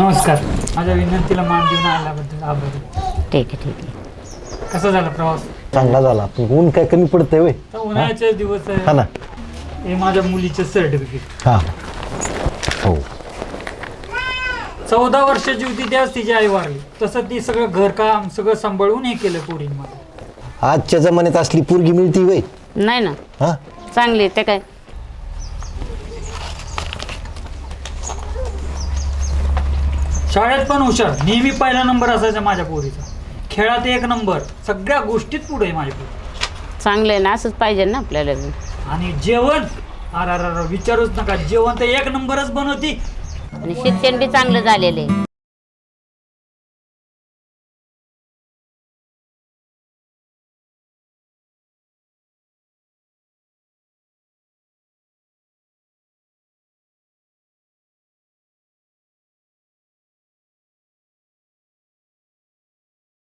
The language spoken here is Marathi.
नमस्कार. माझ्या विनंतीला मान देऊन आल्याबद्दल आभारी. ठीक आहे ठीक आहे. कसा झाला प्रवास? चांगला झाला. पण ऊन काय कमी पडतंय वय तर उन्हाळ्याचे दिवस आहे. हा ना. हे माझ्या मुलीचे सर्टिफिकेट हा. हो. चौदा वर्षाची होती त्याच तिची आई वारली. तसं ती सगळं घरकाम सगळं सांभाळून हे केलं पोरीन मला आजच्या जमान्यात असली पोरगी मिळती वय नाही ना. हा? चांगली आहे, ते काय? शाळेत पण हुशार. नेहमी पहिला नंबर असायचा माझ्या पोरीचा. खेळात एक नंबर. सगळ्या गोष्टीत पुढे आहे माझी पोरी चांगलं आहे ना असंच पाहिजे ना आपल्याला बी. आणि जेवण? अरे अरे अरे विचारूच नका. जेवण तर एक नंबरच बनवती. आणि शिक्षण बी चांगलं झालेलं आहे.